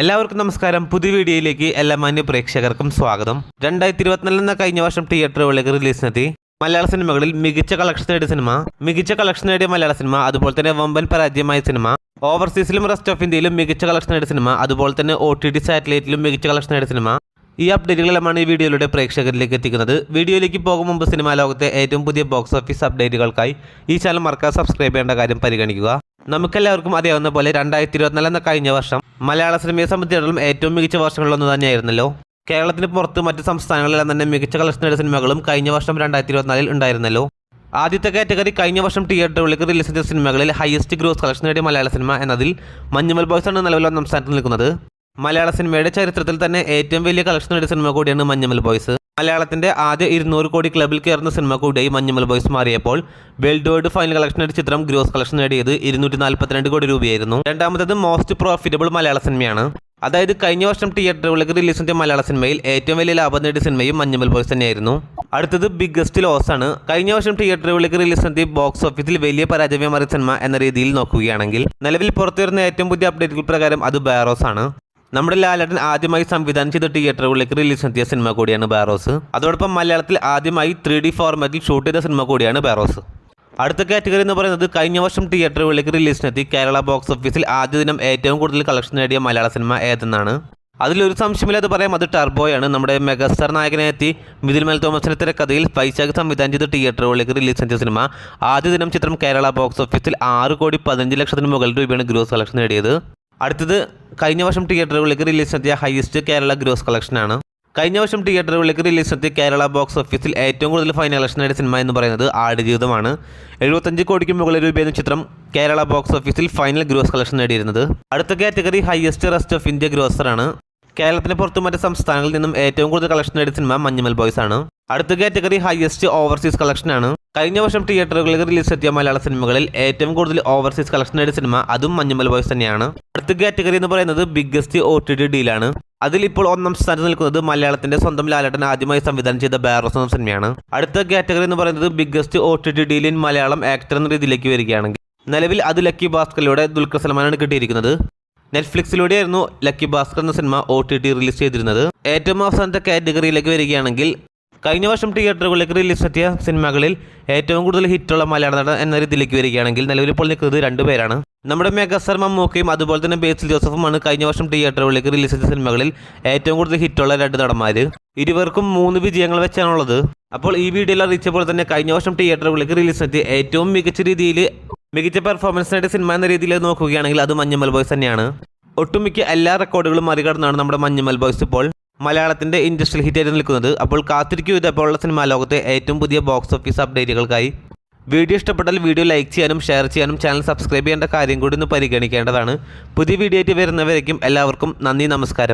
എല്ലാവർക്കും നമസ്കാരം. പുതിയ വീഡിയോയിലേക്ക് എല്ലാ മാന്യ പ്രേക്ഷകർക്കും സ്വാഗതം. രണ്ടായിരത്തി ഇരുപത്തിനാലിൽ എന്ന കഴിഞ്ഞ വർഷം തിയേറ്ററുകളിലേക്ക് റിലീസിനെത്തി. മലയാള സിനിമകളിൽ മികച്ച കളക്ഷൻ നേടിയ സിനിമ മികച്ച കളക്ഷൻ നേടിയ മലയാള സിനിമ അതുപോലെ തന്നെ വമ്പൻ പരാജയമായ സിനിമ ഓവർസീസിലും റെസ്റ്റ് ഓഫ് ഇന്ത്യയിലും മികച്ച കളക്ഷൻ നേടിയ സിനിമ അതുപോലെ തന്നെ ഒ ടി ടി സാറ്റലൈറ്റിലും മികച്ച കളക്ഷൻ നേടിയ സിനിമ. ഈ അപ്ഡേറ്റുകളെല്ലാം ഈ വീഡിയോയിലൂടെ പ്രേക്ഷകരിലേക്ക് എത്തിക്കുന്നത്. വീഡിയോയിലേക്ക് പോകും മുമ്പ് സിനിമാ ലോകത്തെ ഏറ്റവും പുതിയ ബോക്സ് ഓഫീസ് അപ്ഡേറ്റുകൾക്കായി ഈ ചാനൽ മറക്കാതെ സബ്സ്ക്രൈബ് ചെയ്യേണ്ട കാര്യം പരിഗണിക്കുക. നമുക്കെല്ലാവർക്കും അറിയാവുന്ന പോലെ രണ്ടായിരത്തി ഇരുപത്തിനാല് എന്ന കഴിഞ്ഞ വർഷം മലയാള സിനിമയെ സംബന്ധിച്ചിടത്തോളം ഏറ്റവും മികച്ച വർഷങ്ങളിലൊന്നു തന്നെയായിരുന്നല്ലോ. കേരളത്തിന് പുറത്ത് മറ്റ് സംസ്ഥാനങ്ങളിലെല്ലാം തന്നെ മികച്ച കളക്ഷൻ നേടിയ സിനിമകളും കഴിഞ്ഞ വർഷം രണ്ടായിരത്തി ഇരുപത്തിനാലിൽ ഉണ്ടായിരുന്നല്ലോ. ആദ്യത്തെ കാറ്റഗറി കഴിഞ്ഞ വർഷം തിയേറ്ററുകളിലേക്ക് റിലീസ് ചെയ്ത സിനിമകളിൽ ഹയസ്റ്റ് ഗ്രോസ് കളക്ഷൻ നേടിയ മലയാള സിനിമ എന്നതിൽ മഞ്ഞുമൽ ബോയ്സ് ആണ് നിലവിൽ ഒന്നാം സ്ഥാനത്ത് നിൽക്കുന്നത്. മലയാള സിനിമയുടെ ചരിത്രത്തിൽ തന്നെ ഏറ്റവും വലിയ കളക്ഷൻ നേടിയ സിനിമ കൂടിയാണ് മഞ്ഞുമൽ ബോയ്സ്. മലയാളത്തിന്റെ ആദ്യ ഇരുന്നൂറ് കോടി ക്ലബിൽ കയറുന്ന സിനിമ കൂടിയായി മഞ്ഞുമൽ ബോയ്സ് മാറിയപ്പോൾ വേൾഡ് വൈഡ് ഫൈനൽ കളക്ഷൻ ചിത്രം ഗ്രോസ് കളക്ഷൻ നേടിയത് ഇരുന്നൂറ്റി നാൽപ്പത്തിരണ്ട് കോടി രൂപയായിരുന്നു. രണ്ടാമത്തത് മോസ്റ്റ് പ്രോഫിറ്റബിൾ മലയാള സിനിമയാണ്. അതായത് കഴിഞ്ഞ വർഷം തിയേറ്ററുകളിലേക്ക് റിലീസ് ചെയ്ത മലയാള സിനിമയിൽ ഏറ്റവും വലിയ ലാഭം നേടിയ സിനിമയും മഞ്ഞുമൽ ബോയ്സ് തന്നെയായിരുന്നു. അടുത്തത് ബിഗ്ഗസ്റ്റ് ലോസ് ആണ്. കഴിഞ്ഞ വർഷം തിയേറ്ററുകളിലേക്ക് റിലീസ് ചെയ്ത ബോക്സ് ഓഫീസിൽ വലിയ പരാജയമേറിയ സിനിമ എന്ന രീതിയിൽ നോക്കുകയാണെങ്കിൽ നിലവിൽ പുറത്തുവരുന്ന ഏറ്റവും പുതിയ അപ്ഡേറ്റുകൾ പ്രകാരം അത് ബാറോസ് ആണ്. നമ്മുടെ ലാലടൻ ആദ്യമായി സംവിധാനം ചെയ്ത തിയേറ്ററുകളിലേക്ക് റിലീസ് എത്തിയ സിനിമ കൂടിയാണ് ബാറോസ് അതോടൊപ്പം മലയാളത്തിൽ ആദ്യമായി ത്രീ ഡി ഫോർമാറ്റിൽ ഷൂട്ട് ചെയ്ത സിനിമ കൂടിയാണ് ബാറോസ് അടുത്ത കാറ്റഗറി എന്ന് പറയുന്നത് കഴിഞ്ഞ വർഷം തിയേറ്ററുകളിലേക്ക് റിലീസിനെത്തി കേരള ബോക്സ് ഓഫീസിൽ ആദ്യ ദിനം ഏറ്റവും കൂടുതൽ കളക്ഷൻ നേടിയ മലയാള സിനിമ ഏതെന്നാണ്. അതിലൊരു സംശയമില്ലാതെ പറയാം. അത് ടർബോയാണ് നമ്മുടെ മെഗാസ്റ്റാർ നായകനെ എത്തി മിഥുൽ മേൽ തോമസിന്റെ തിരക്കഥയിൽ ഫൈസാഗ് സംവിധാനം ചെയ്ത തിയേറ്ററുകളിലേക്ക് റിലീസ് ചെയ്ത സിനിമ ആദ്യ ദിനം ചിത്രം കേരള ബോക്സ് ഓഫീസിൽ ആറ് കോടി പതിനഞ്ച് ലക്ഷത്തിന് മുകളിൽ രൂപയാണ് ഗ്രോസ് കളക്ഷൻ നേടിയത്. അടുത്തത് കഴിഞ്ഞ വർഷം തിയേറ്ററുകളിലേക്ക് റിലീസ് എത്തിയ ഹയസ്റ്റ് കേരള ഗ്രോസ് കളക്ഷനാണ്. കഴിഞ്ഞ വർഷം തിയേറ്ററുകളിലേക്ക് റിലീസ് എത്തിയ കേരള ബോക്സ് ഓഫീസിൽ ഏറ്റവും കൂടുതൽ ഫൈനൽ കളക്ഷൻ നേടിയ സിനിമ എന്ന് പറയുന്നത് ആടുജീവിതമാണ്. എഴുപത്തഞ്ച് കോടിക്ക് മുകളിൽ രൂപയെന്ന ചിത്രം കേരള ബോക്സ് ഓഫീസിൽ ഫൈനൽ ഗ്രോസ് കളക്ഷൻ നേടിയിരുന്നത്. അടുത്ത category highest rest of India ഗ്രോസറാണ്. കേരളത്തിന് പുറത്തു മറ്റ് സംസ്ഥാനങ്ങളിൽ നിന്നും ഏറ്റവും കൂടുതൽ കളക്ഷൻ നേടിയ സിനിമ മഞ്ഞുമൽ ബോയ്സ് ആണ്. അടുത്ത കാറ്റഗറി ഹയസ്റ്റ് ഓവർസീസ് കളക്ഷൻ ആണ്. കഴിഞ്ഞ വർഷം തിയേറ്ററുകളിൽ റിലീസ് എത്തിയ മലയാള സിനിമകളിൽ ഏറ്റവും കൂടുതൽ ഓവർസീസ് കളക്ഷൻ നേടിയ സിനിമ അതും മഞ്ഞുമൽ ബോയ്സ് തന്നെയാണ്. അടുത്ത കാറ്റഗറി എന്ന് പറയുന്നത് ബിഗ്ഗസ്റ്റ് ഒ ടി ടി ഡീലാണ് അതിൽ ഇപ്പോൾ ഒന്നാം സ്ഥാനത്ത് നിൽക്കുന്നത് മലയാളത്തിന്റെ സ്വന്തം ലാലേട്ടൻ ആദ്യമായി സംവിധാനം ചെയ്ത ബാറോസ് എന്ന സിനിമയാണ് അടുത്ത കാറ്റഗറി എന്ന് പറയുന്നത് ബിഗ്ഗസ്റ്റ് ഒ ടി ടി ഡീലിൻ മലയാളം ആക്ടർ എന്ന രീതിയിലേക്ക് വരികയാണെങ്കിൽ. നിലവിൽ അത് ലക്കി ഭാസ്കറിലൂടെ ദുൽഖർ സൽമാനാണ് കിട്ടിയിരിക്കുന്നത്. നെറ്റ്ഫ്ലിക്സിലൂടെയായിരുന്നു ലക്കി ഭാസ്കർ എന്ന cinema O T T release ചെയ്തിരുന്നത്. ഏറ്റവും അവസാനത്തെ കാറ്റഗറിയിലേക്ക് വരികയാണെങ്കിൽ കഴിഞ്ഞ വർഷം തിയേറ്ററുകളിലേക്ക് റിലീസ് എത്തിയ സിനിമകളിൽ ഏറ്റവും കൂടുതൽ ഹിറ്റുള്ള മലയാള നടൻ എന്ന രീതിയിലേക്ക് വരികയാണെങ്കിൽ നിലവിൽ ഇപ്പോൾ നിൽക്കുന്നത് രണ്ടുപേരാണ് നമ്മുടെ മെഗാസ്റ്റാർ മമ്മൂക്കയും അതുപോലെ തന്നെ ബേസിൽ ജോസഫുമാണ് കഴിഞ്ഞ വർഷം തിയേറ്ററുകളിലേക്ക് റിലീസ് ചെയ്ത സിനിമകളിൽ ഏറ്റവും കൂടുതൽ ഹിറ്റുള്ള രണ്ട് നടന്മാർ ഇരുവർക്കും മൂന്ന് വിജയങ്ങൾ വെച്ചാണുള്ളത്. അപ്പോൾ ഈ വീഡിയോയിൽ പോലെ തന്നെ കഴിഞ്ഞ വർഷം തിയേറ്ററുകളിലേക്ക് റിലീസ് എത്തിയ ഏറ്റവും മികച്ച രീതിയിൽ മികച്ച പെർഫോമൻസ് നേടിയ സിനിമ എന്ന രീതിയിൽ നോക്കുകയാണെങ്കിൽ അത് മഞ്ഞുമൽ ബോയ്സ് തന്നെയാണ്. ഒട്ടുമിക്ക എല്ലാ റെക്കോർഡുകളും മറികടന്നാണ് നമ്മുടെ മഞ്ഞുമൽ ബോയ്സ് ഇപ്പോൾ മലയാളത്തിന്റെ ഇൻഡസ്ട്രിയൽ ഹിറ്റായിട്ട് നിൽക്കുന്നത്. അപ്പോൾ കാത്തിരിക്കൂ ഇതേപോലുള്ള സിനിമാ ലോകത്തെ ഏറ്റവും പുതിയ ബോക്സ് ഓഫീസ് അപ്ഡേറ്റുകൾക്കായി വീഡിയോ ഇഷ്ടപ്പെട്ടാൽ വീഡിയോ ലൈക്ക് ചെയ്യാനും ഷെയർ ചെയ്യാനും ചാനൽ സബ്സ്ക്രൈബ് ചെയ്യേണ്ട കാര്യം കൂടി ഒന്ന് പരിഗണിക്കേണ്ടതാണ്. പുതിയ വീഡിയോ ആയിട്ട് വരുന്നവരേക്കും എല്ലാവർക്കും നന്ദി നമസ്കാരം.